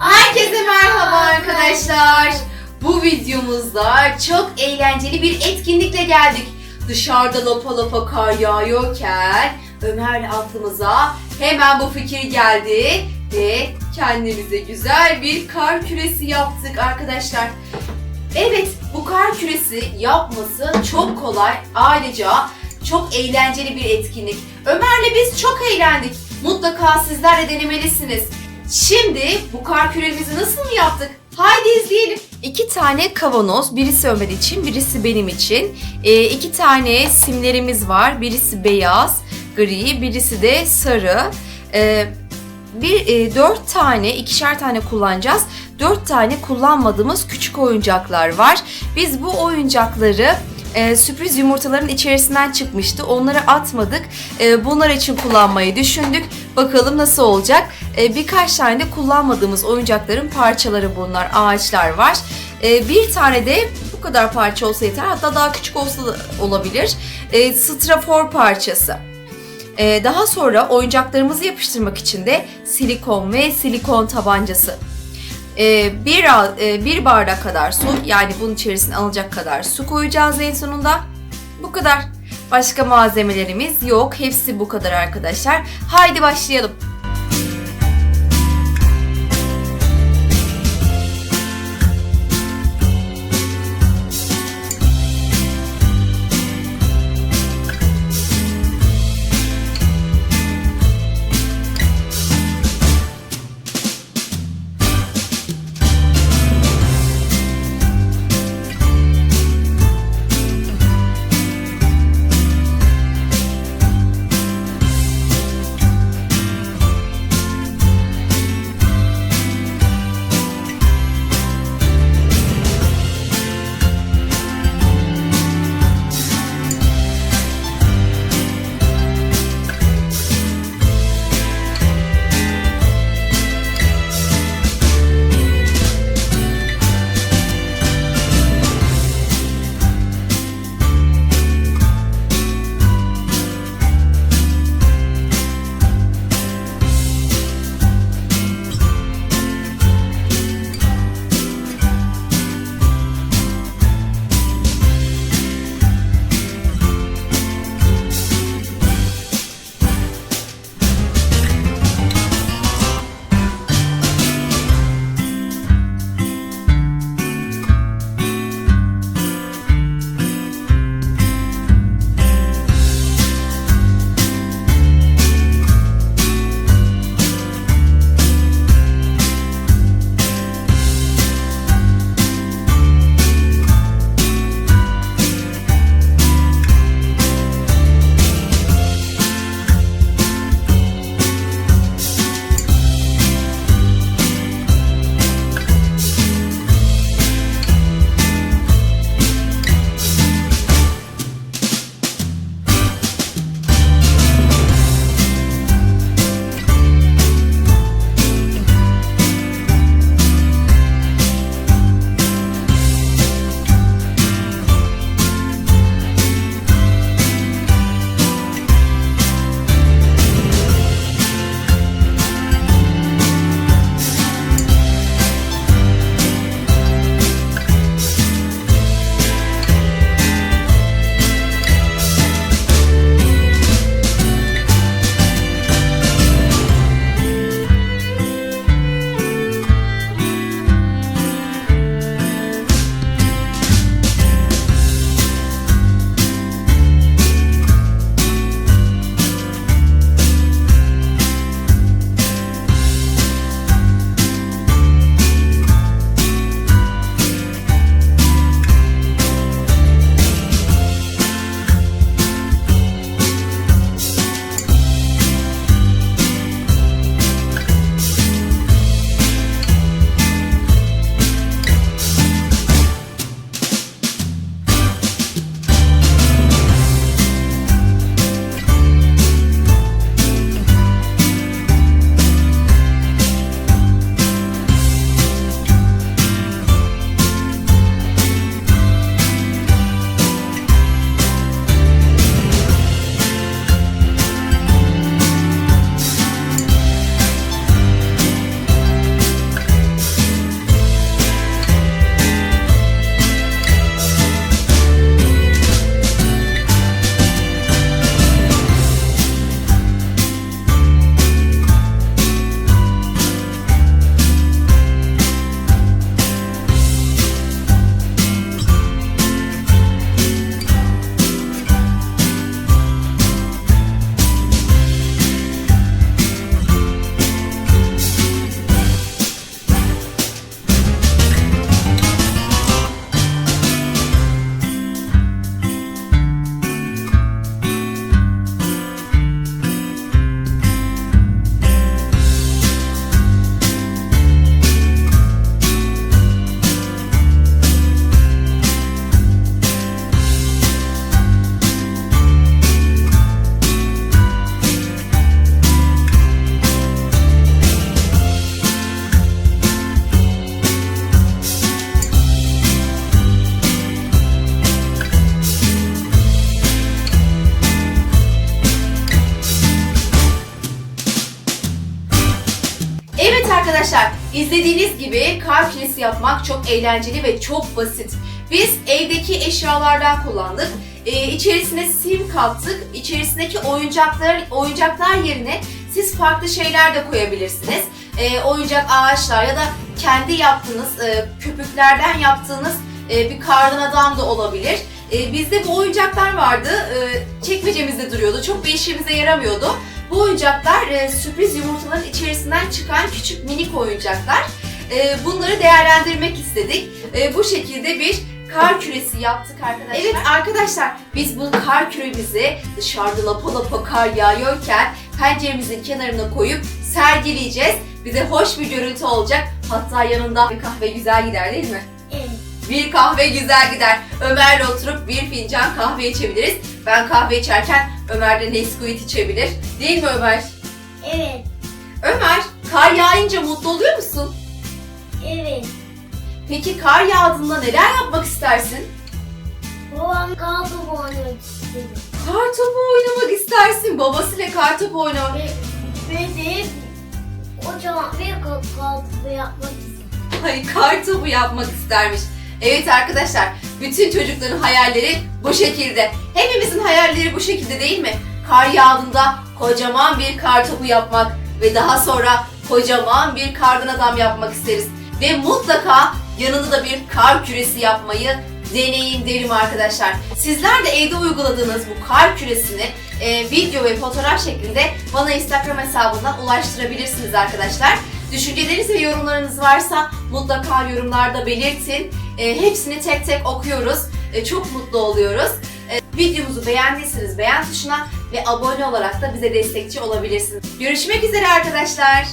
Herkese merhaba arkadaşlar. Bu videomuzda çok eğlenceli bir etkinlikle geldik. Dışarıda lapa lapa kar yağıyorken Ömer'le aklımıza hemen bu fikir geldi ve kendimize güzel bir kar küresi yaptık arkadaşlar. Evet, bu kar küresi yapması çok kolay. Ayrıca çok eğlenceli bir etkinlik. Ömer'le biz çok eğlendik. Mutlaka sizler de denemelisiniz. Şimdi bu kar küremizi nasıl yaptık? Haydi izleyelim. İki tane kavanoz, birisi Ömer için, birisi benim için. Ee, iki tane simlerimiz var. Birisi beyaz, gri, birisi de sarı. Ee, bir e, dört tane, ikişer tane kullanacağız. Dört tane kullanmadığımız küçük oyuncaklar var. Biz bu oyuncakları e, sürpriz yumurtaların içerisinden çıkmıştı. Onları atmadık. E, bunlar için kullanmayı düşündük. Bakalım nasıl olacak. E, birkaç tane de kullanmadığımız oyuncakların parçaları bunlar. Ağaçlar var. E, bir tane de bu kadar parça olsa yeter. Hatta daha küçük olsa da olabilir. E, strafor parçası. E, daha sonra oyuncaklarımızı yapıştırmak için de silikon ve silikon tabancası. Bir, e, bir bardak kadar su yani bunun içerisine alacak kadar su koyacağız en sonunda. Bu kadar. Başka malzemelerimiz yok. Hepsi bu kadar arkadaşlar. Haydi başlayalım. İzlediğiniz gibi kar küresi yapmak çok eğlenceli ve çok basit. Biz evdeki eşyalardan kullandık. Ee, içerisine sim kattık. İçerisindeki oyuncaklar oyuncaklar yerine siz farklı şeyler de koyabilirsiniz. Ee, oyuncak ağaçlar ya da kendi yaptığınız e, köpüklerden yaptığınız e, bir kardan adam da olabilir. E, bizde bu oyuncaklar vardı. E, çekmecemizde duruyordu. Çok bir işimize yaramıyordu. Bu oyuncaklar e, sürpriz yumurtaların içerisinden çıkan küçük minik oyuncaklar. E, bunları değerlendirmek istedik. E, bu şekilde bir kar küresi yaptık arkadaşlar. Evet arkadaşlar biz bu kar küremizi dışarıda lapa lapa kar yağıyorken penceremizin kenarına koyup sergileyeceğiz. Bize hoş bir görüntü olacak. Hatta yanında bir kahve güzel gider değil mi? Evet. Bir kahve güzel gider. Ömer'le oturup bir fincan kahve içebiliriz. Ben kahve içerken Ömer de Nesquik içebilir. Değil mi Ömer? Evet. Ömer, kar yağınca mutlu oluyor musun? Evet. Peki kar yağdığında neler yapmak istersin? Babam kaldı oynamak istedi. Kar topu oynamak istersin. Babasıyla kar topu oynamak. Ve, ve de kocaman bir kaldı yapmak istedi. Ay kar topu yapmak istermiş. Evet arkadaşlar, bütün çocukların hayalleri bu şekilde. Hepimizin hayalleri bu şekilde değil mi? Kar yağdığında kocaman bir kar topu yapmak ve daha sonra kocaman bir kardan adam yapmak isteriz. Ve mutlaka yanında da bir kar küresi yapmayı deneyin derim arkadaşlar. Sizler de evde uyguladığınız bu kar küresini e, video ve fotoğraf şeklinde bana Instagram hesabından ulaştırabilirsiniz arkadaşlar. Düşünceleriniz ve yorumlarınız varsa mutlaka yorumlarda belirtin. E, hepsini tek tek okuyoruz. E, çok mutlu oluyoruz. E, videomuzu beğendiyseniz beğen tuşuna ve abone olarak da bize destekçi olabilirsiniz. Görüşmek üzere arkadaşlar.